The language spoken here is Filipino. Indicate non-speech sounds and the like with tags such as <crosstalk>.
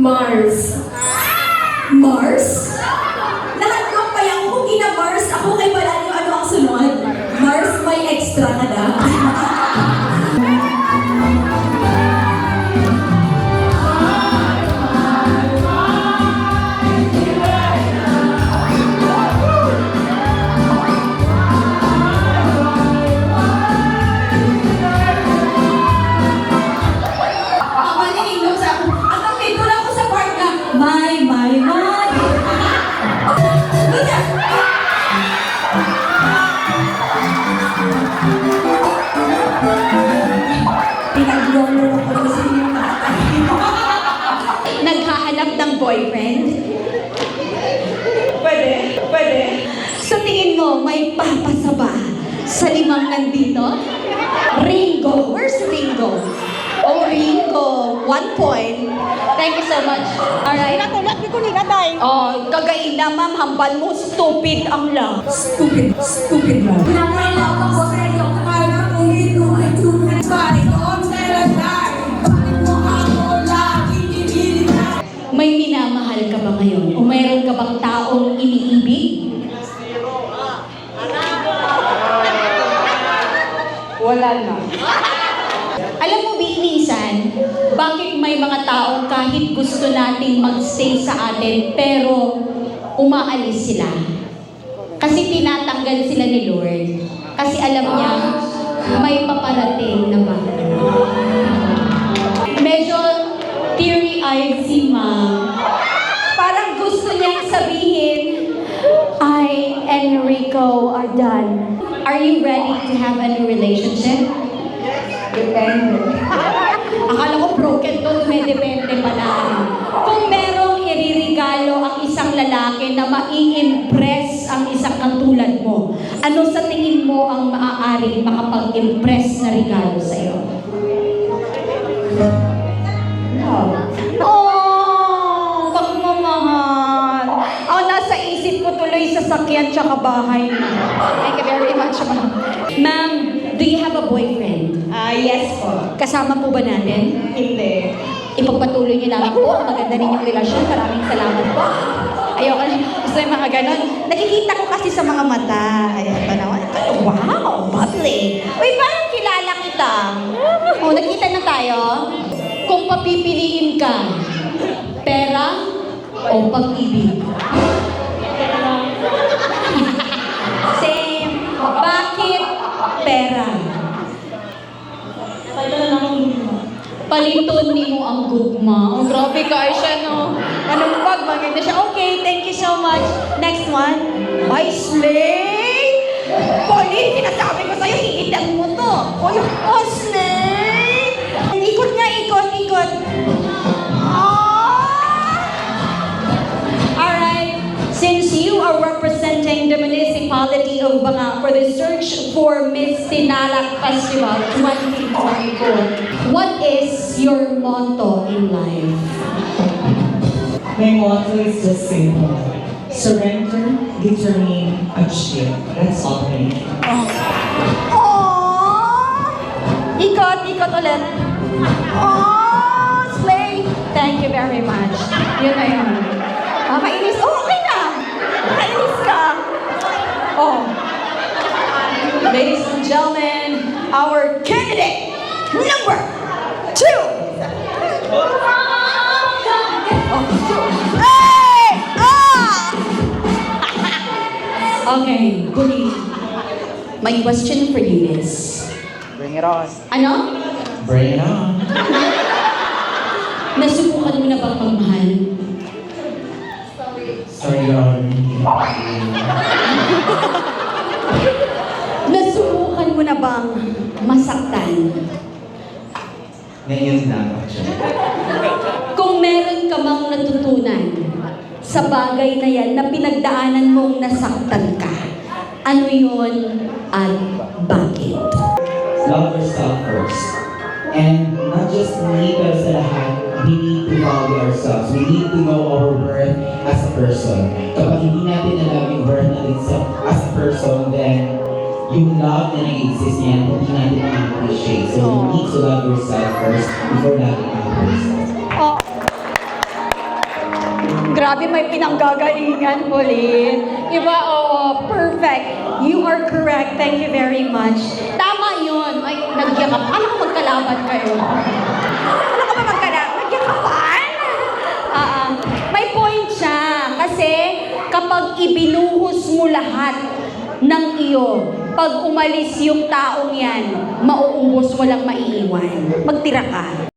mas nandito? Ringo. Where's Ringo? Oh, Ringo. One point. Thank you so much. Alright. Natulad ko ni Katay. Oh, kagain na ma'am, hambal mo, stupid ang love. Stupid, stupid love. Pinapailaw ako sa iyo kaya kung ito ay tunay. Bakit on tayo Bakit mo ako lagi? May minamahal ka ba ngayon? O mayroon ka bang taong iniibig? Wala na. Alam mo, Binisan, bakit may mga taong kahit gusto nating magstay sa atin, pero umaalis sila? Kasi tinatanggal sila ni Lord. Kasi alam niya, may paparating na bago. Medyo teary-eyed si Ma'am. Parang gusto niyang sabihin, I and Rico are done. Are you have a new relationship? Depende. <laughs> Akala ko broken to, dumedepende pala. Kung merong iririgalo ang isang lalaki na mai-impress ang isang katulad mo, ano sa tingin mo ang maaaring makapag-impress na regalo sa'yo? Ko tuloy sa sakyan tsaka bahay. Thank you very much, ma'am. Ma'am, do you have a boyfriend? Ah, yes po. Kasama po ba natin? Hindi. Ipagpatuloy niyo namin po ang maganda ninyong relasyon. Maraming salamat po. Ayoko na. Gusto yung mga ganon. Nakikita ko kasi sa mga mata. Ay, ito naman. Ito, wow, bubbly. Uy, parang kilala kita. Oh, nakita na tayo. Kung papipiliin ka, pera o pag-ibig? Paliton ni mo ang gugma. Grabe ka, Aisha, no? Anong bag? Maganda siya. Okay, thank you so much. Next one. My slay! Polly, sinasabi ko sa'yo, hihitan mo to. O yung oh, slay! Ikot nga, ikot, ikot. Municipality of Banga for the search for Miss Sinalak Festival 2024, what is your motto in life? My motto is just simple. Surrender, determine, achieve. That's all I need. Aww! Ikot, ikot ulit. Aww! Slay! Thank you very much. Yun na yun. Makainis. Oh, Oh. Ladies and gentlemen, our candidate number two. Oh. Hey! Ah! okay, Buni. My question for you is, Bring it on. ano? Bring it on. Nasubukan mo na bang magmahal? Sorry, Honor. <laughs> Nasubukan mo na bang masaktan? Ngayon lang, actually. Kung meron ka bang natutunan sa bagay na yan na pinagdaanan mong nasaktan ka, ano yun at bakit? Love yourself first. And not just me, pero sa lahat, we need to value ourselves. We need to know our worth as a person. Kapag hindi natin alam yung worth natin sa, as a person, then yung love na nag-exist niyan, hindi natin ma-appreciate. So, you need to love yourself first before loving others. Oh. Grabe, may pinanggagalingan, Pauline. Diba? Oo, perfect. You are correct. Thank you very much. Tama yun. Ay, nagyakap. Ano kung magkalaban kayo? Ng iyo, pag umalis yung taong yan, mauubos, walang maiiwan. Magtira ka.